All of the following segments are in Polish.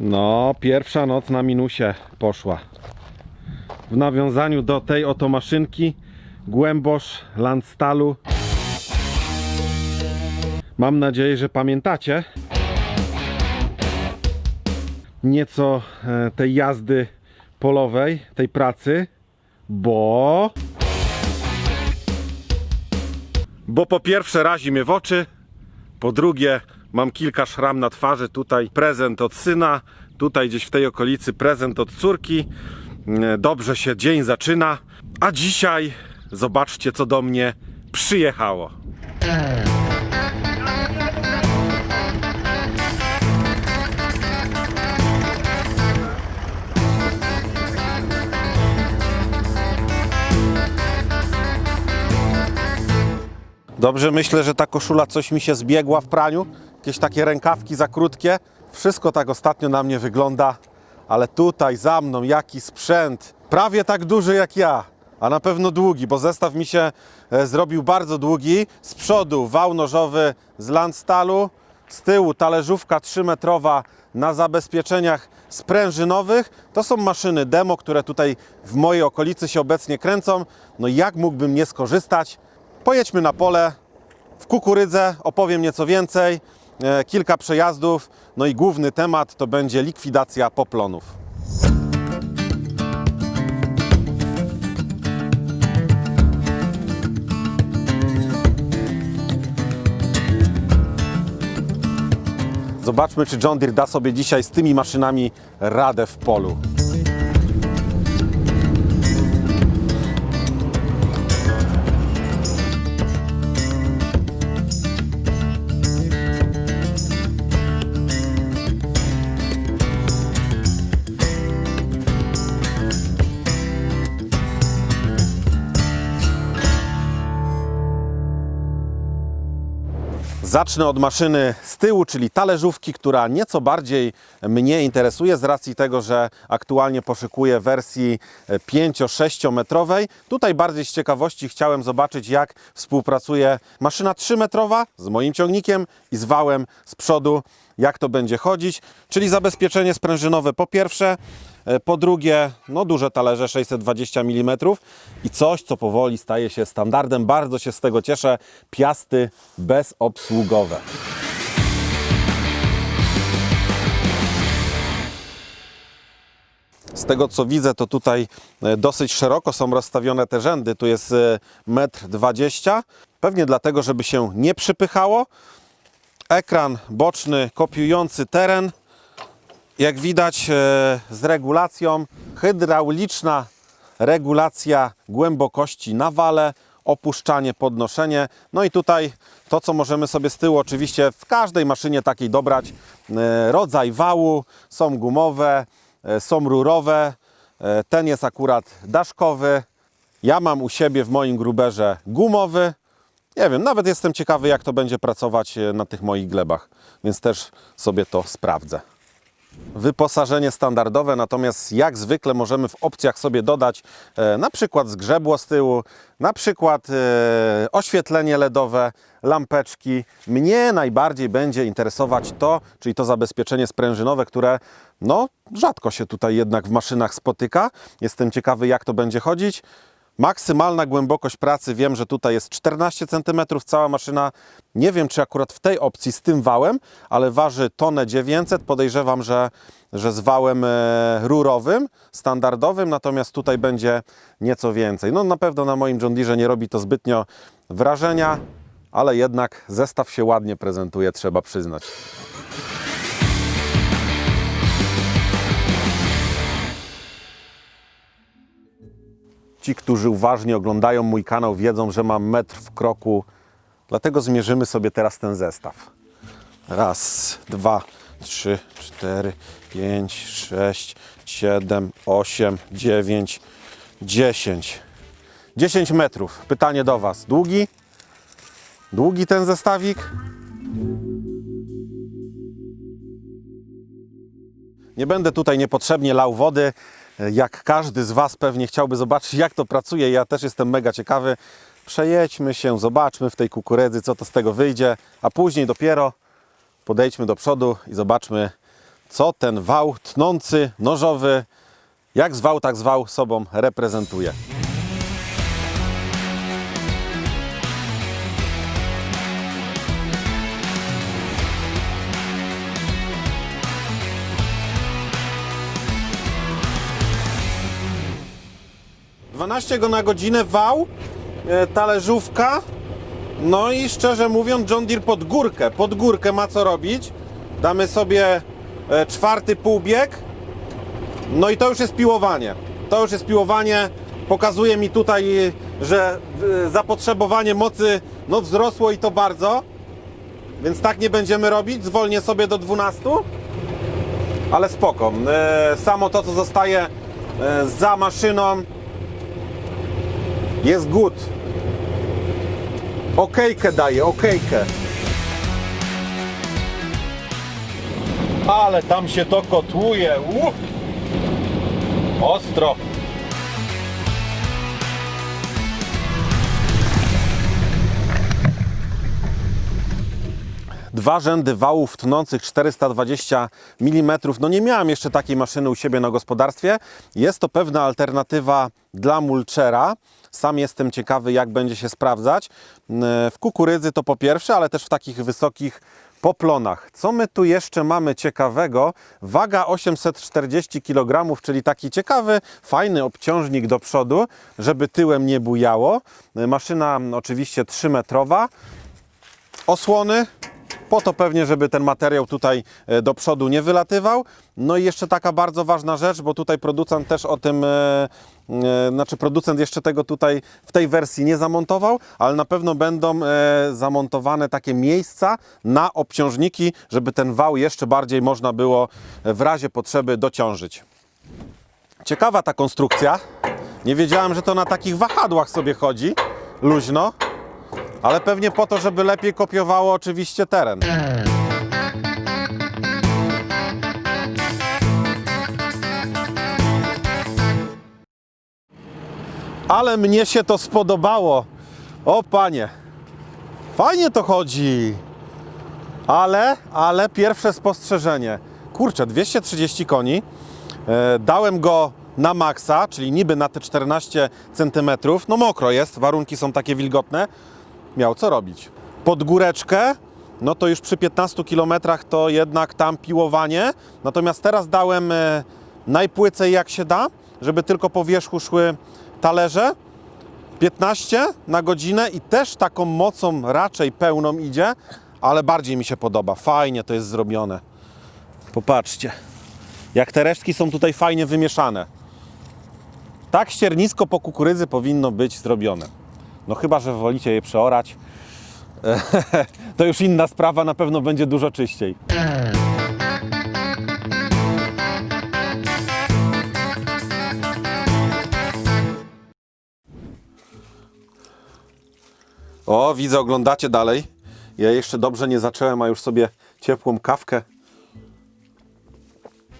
No, pierwsza noc na minusie poszła. W nawiązaniu do tej oto maszynki Głębosz Landstalu. Mam nadzieję, że pamiętacie nieco e, tej jazdy polowej, tej pracy, bo bo po pierwsze razi mnie w oczy, po drugie mam kilka szram na twarzy, tutaj prezent od syna, tutaj gdzieś w tej okolicy prezent od córki. E, Dobrze się dzień zaczyna, a dzisiaj zobaczcie co do mnie przyjechało. Dobrze, myślę, że ta koszula coś mi się zbiegła w praniu. Jakieś takie rękawki za krótkie. Wszystko tak ostatnio na mnie wygląda, ale tutaj za mną jaki sprzęt. Prawie tak duży jak ja, a na pewno długi, bo zestaw mi się e, zrobił bardzo długi. Z przodu wał nożowy z Landstalu, z tyłu talerzówka 3-metrowa na zabezpieczeniach sprężynowych. To są maszyny demo, które tutaj w mojej okolicy się obecnie kręcą. No jak mógłbym nie skorzystać? Pojedźmy na pole, w kukurydzę, opowiem nieco więcej, kilka przejazdów, no i główny temat to będzie likwidacja poplonów. Zobaczmy, czy John Deere da sobie dzisiaj z tymi maszynami radę w polu. Zacznę od maszyny z tyłu, czyli talerzówki, która nieco bardziej mnie interesuje z racji tego, że aktualnie poszukuję wersji 5-6 metrowej. Tutaj bardziej z ciekawości chciałem zobaczyć, jak współpracuje maszyna 3 metrowa z moim ciągnikiem i z wałem z przodu, jak to będzie chodzić, czyli zabezpieczenie sprężynowe po pierwsze, E, Po drugie, no duże talerze 620 mm i coś, co powoli staje się standardem. Bardzo się z tego cieszę. Piasty bezobsługowe. Z tego co widzę, to tutaj e, dosyć szeroko są rozstawione te rzędy. Tu jest e, 1,20 m. Pewnie dlatego, żeby się nie przypychało. Ekran boczny kopiujący teren jak widać e, z regulacją, hydrauliczna regulacja głębokości na wale, opuszczanie, podnoszenie. No i tutaj to, co możemy sobie z tyłu oczywiście w każdej maszynie takiej dobrać, e, rodzaj wału, są gumowe, e, są rurowe, ten jest akurat daszkowy. Ja mam u siebie w moim gruberze gumowy. Nie wiem, nawet jestem ciekawy, jak to będzie pracować na tych moich glebach, więc też sobie to sprawdzę wyposażenie standardowe, natomiast jak zwykle możemy w opcjach sobie dodać e, na przykład zgrzebło z tyłu, na przykład e, oświetlenie LEDowe, lampeczki. Mnie najbardziej będzie interesować to, czyli to zabezpieczenie sprężynowe, które no rzadko się tutaj jednak w maszynach spotyka. Jestem ciekawy jak to będzie chodzić. Maksymalna głębokość pracy, wiem, że tutaj jest 14 cm, cała maszyna. Nie wiem, czy akurat w tej opcji z tym wałem, ale waży tonę 900. Podejrzewam, że, że z wałem e, rurowym, standardowym, natomiast tutaj będzie nieco więcej. No na pewno na moim John Deere nie robi to zbytnio wrażenia, ale jednak zestaw się ładnie prezentuje, trzeba przyznać. Ci, którzy uważnie oglądają mój kanał, wiedzą, że mam metr w kroku. Dlatego zmierzymy sobie teraz ten zestaw. Raz, dwa, trzy, cztery, pięć, sześć, siedem, osiem, dziewięć, dziesięć. Dziesięć metrów. Pytanie do Was. Długi? Długi ten zestawik? Nie będę tutaj niepotrzebnie lał wody. Jak każdy z Was pewnie chciałby zobaczyć, jak to pracuje. Ja też jestem mega ciekawy. Przejedźmy się, zobaczmy w tej kukurydzy, co to z tego wyjdzie, a później dopiero podejdźmy do przodu i zobaczmy, co ten wał tnący, nożowy, jak zwał, tak zwał, sobą reprezentuje. Dwanaście go na godzinę wał, e, talerzówka, no i szczerze mówiąc, John Deere pod górkę, pod górkę ma co robić. Damy sobie e, czwarty półbieg. No i to już jest piłowanie. To już jest piłowanie. Pokazuje mi tutaj, że e, zapotrzebowanie mocy no, wzrosło i to bardzo. Więc tak nie będziemy robić. Zwolnię sobie do 12. Ale spoko. Samo to, co zostaje za maszyną, jest good. Okejkę daje, okejkę. Ale tam się to kotłuje. Uh! Ostro. Dwa rzędy wałów tnących 420 mm. No nie miałem jeszcze takiej maszyny u siebie na gospodarstwie. Jest to pewna alternatywa dla mulchera. Sam jestem ciekawy, jak będzie się sprawdzać. W kukurydzy to po pierwsze, ale też w takich wysokich poplonach. Co my tu jeszcze mamy ciekawego? Waga 840 kg, czyli taki ciekawy, fajny obciążnik do przodu, żeby tyłem nie bujało. Maszyna oczywiście 3-metrowa. Osłony, po to pewnie, żeby ten materiał tutaj e, do przodu nie wylatywał. No i jeszcze taka bardzo ważna rzecz, bo tutaj producent też o tym, e, e, znaczy producent jeszcze tego tutaj w tej wersji nie zamontował, ale na pewno będą zamontowane takie miejsca na obciążniki, żeby ten wał jeszcze bardziej można było w razie potrzeby dociążyć. Ciekawa ta konstrukcja. Nie wiedziałem, że to na takich wahadłach sobie chodzi, luźno. Ale pewnie po to, żeby lepiej kopiowało oczywiście teren. Ale mnie się to spodobało. O panie. Fajnie to chodzi. Ale, ale pierwsze spostrzeżenie. Kurczę, 230 koni. E, dałem go na maksa, czyli niby na te 14 cm. No mokro jest, warunki są takie wilgotne. Miał co robić. Pod góreczkę, no to już przy 15 km to jednak tam piłowanie. Natomiast teraz dałem e, najpłycej jak się da, żeby tylko po wierzchu szły talerze. 15 na godzinę i też taką mocą raczej pełną idzie, ale bardziej mi się podoba. Fajnie to jest zrobione. Popatrzcie, jak te resztki są tutaj fajnie wymieszane. Tak ściernisko po kukurydzy powinno być zrobione. No chyba, że wolicie je przeorać. to już inna sprawa, na pewno będzie dużo czyściej. O, widzę, oglądacie dalej. Ja jeszcze dobrze nie zacząłem, a już sobie ciepłą kawkę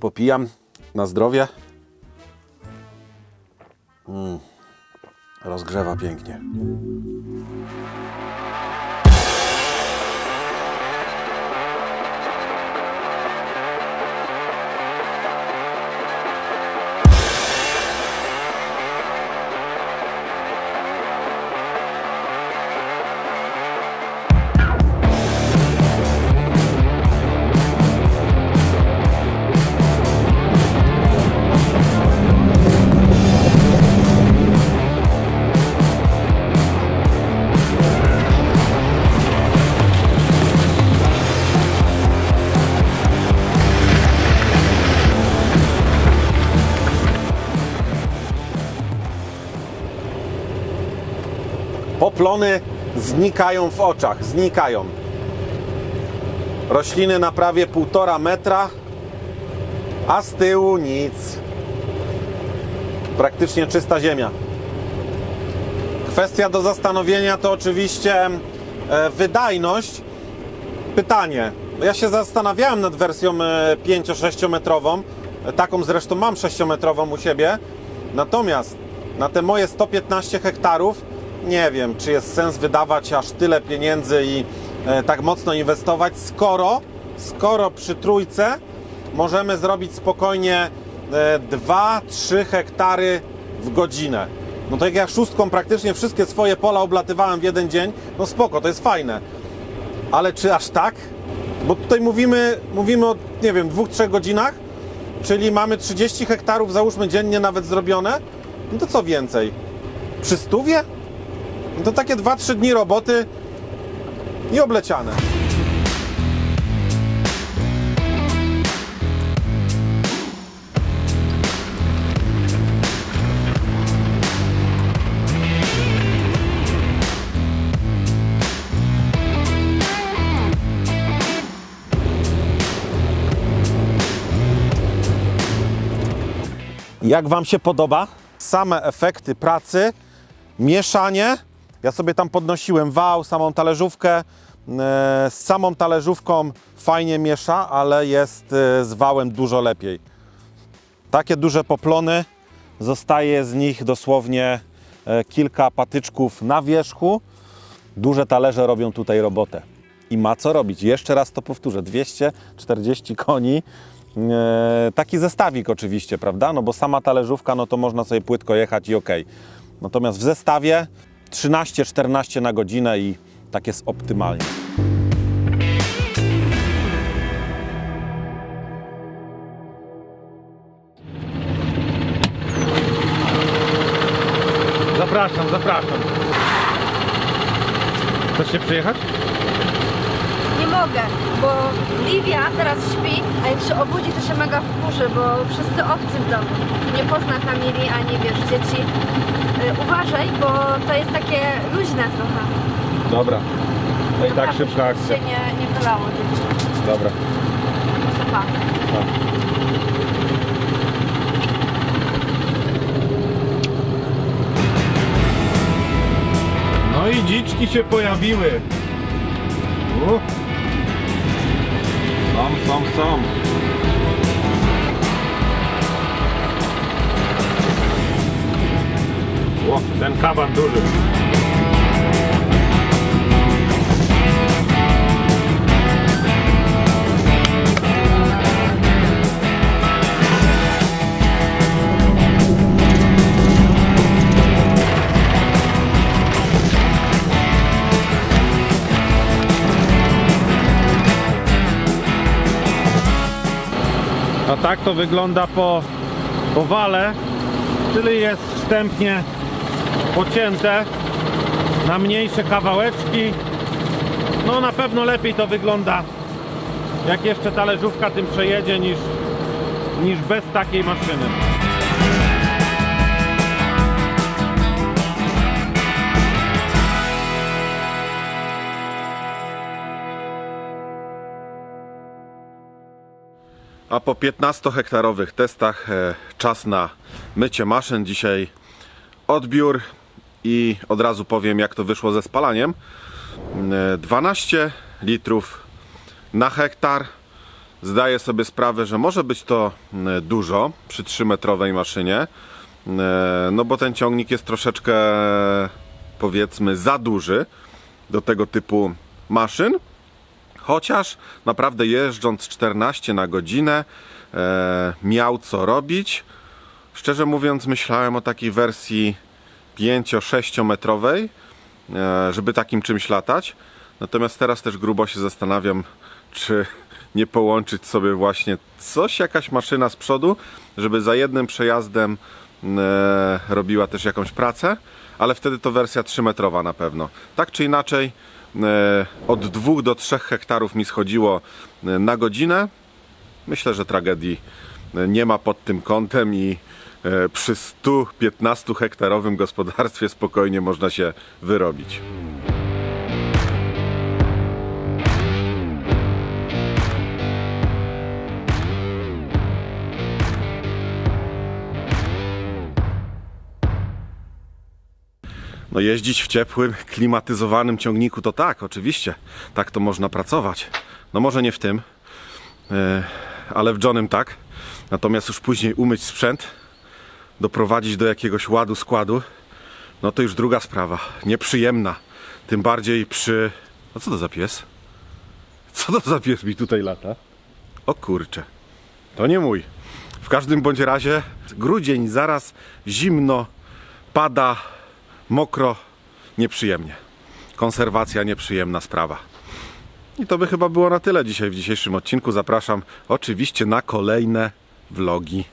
popijam na zdrowie. Mm, rozgrzewa pięknie. Poplony znikają w oczach, znikają. Rośliny na prawie półtora metra, a z tyłu nic. Praktycznie czysta ziemia. Kwestia do zastanowienia to oczywiście e, wydajność. Pytanie. Ja się zastanawiałem nad wersją 5-6 metrową. E, Taką zresztą mam 6 metrową u siebie. Natomiast na te moje 115 hektarów nie wiem, czy jest sens wydawać aż tyle pieniędzy i e, tak mocno inwestować, skoro, skoro przy trójce możemy zrobić spokojnie e, 2-3 hektary w godzinę. No to jak ja szóstką praktycznie wszystkie swoje pola oblatywałem w jeden dzień, no spoko, to jest fajne. Ale czy aż tak? Bo tutaj mówimy, mówimy o, nie wiem, dwóch, trzech godzinach, czyli mamy 30 hektarów, załóżmy dziennie nawet zrobione, no to co więcej? Przy stówie? To takie 2-3 dni roboty i obleciane. Jak Wam się podoba? Same efekty pracy, mieszanie. Ja sobie tam podnosiłem wał, samą talerzówkę. E, Z samą talerzówką fajnie miesza, ale jest e, z wałem dużo lepiej. Takie duże poplony, zostaje z nich dosłownie e, kilka patyczków na wierzchu. Duże talerze robią tutaj robotę. I ma co robić. Jeszcze raz to powtórzę. 240 koni. Taki zestawik oczywiście, prawda? No bo sama talerzówka, no to można sobie płytko jechać i ok. Natomiast w zestawie 13-14 na godzinę i tak jest optymalnie. Zapraszam, zapraszam. Chcesz się przyjechać? Mogę, bo Livia teraz śpi, a jak się obudzi, to się mega wkurzy, bo wszyscy obcy w domu. Nie pozna Kamili ani wiesz, dzieci. Y, uważaj, bo to jest takie luźne trochę. Dobra. To i tak Naprawdę, szybka akcja. się nie, nie wylało dzieci. Dobra. To pa. No i dziczki się pojawiły. U. Są. O, ten kaban duży. Tak to wygląda po, po wale, czyli jest wstępnie pocięte na mniejsze kawałeczki. No na pewno lepiej to wygląda jak jeszcze talerzówka tym przejedzie niż, niż bez takiej maszyny. A po 15-hektarowych testach e, czas na mycie maszyn. Dzisiaj odbiór i od razu powiem jak to wyszło ze spalaniem. E, 12 litrów na hektar. Zdaję sobie sprawę, że może być to e, dużo przy 3-metrowej maszynie. E, No bo ten ciągnik jest troszeczkę powiedzmy za duży do tego typu maszyn. Chociaż naprawdę jeżdżąc 14 na godzinę e, miał co robić. Szczerze mówiąc, myślałem o takiej wersji 5-6 metrowej, e, żeby takim czymś latać. Natomiast teraz też grubo się zastanawiam, czy nie połączyć sobie właśnie coś, jakaś maszyna z przodu, żeby za jednym przejazdem e, robiła też jakąś pracę, ale wtedy to wersja 3-metrowa na pewno. Tak czy inaczej, od 2 do 3 hektarów mi schodziło e, na godzinę. Myślę, że tragedii e, nie ma pod tym kątem i e, przy 115 hektarowym gospodarstwie spokojnie można się wyrobić. No jeździć w ciepłym, klimatyzowanym ciągniku to tak, oczywiście. Tak to można pracować. No może nie w tym, e, ale w Johnem tak. Natomiast już później umyć sprzęt, doprowadzić do jakiegoś ładu, składu, no to już druga sprawa. Nieprzyjemna. Tym bardziej przy... No co to za pies? Co to za pies mi tutaj lata? O kurcze. To nie mój. W każdym bądź razie grudzień, zaraz zimno, pada, mokro, nieprzyjemnie. Konserwacja nieprzyjemna sprawa. I to by chyba było na tyle dzisiaj w dzisiejszym odcinku. Zapraszam oczywiście na kolejne vlogi.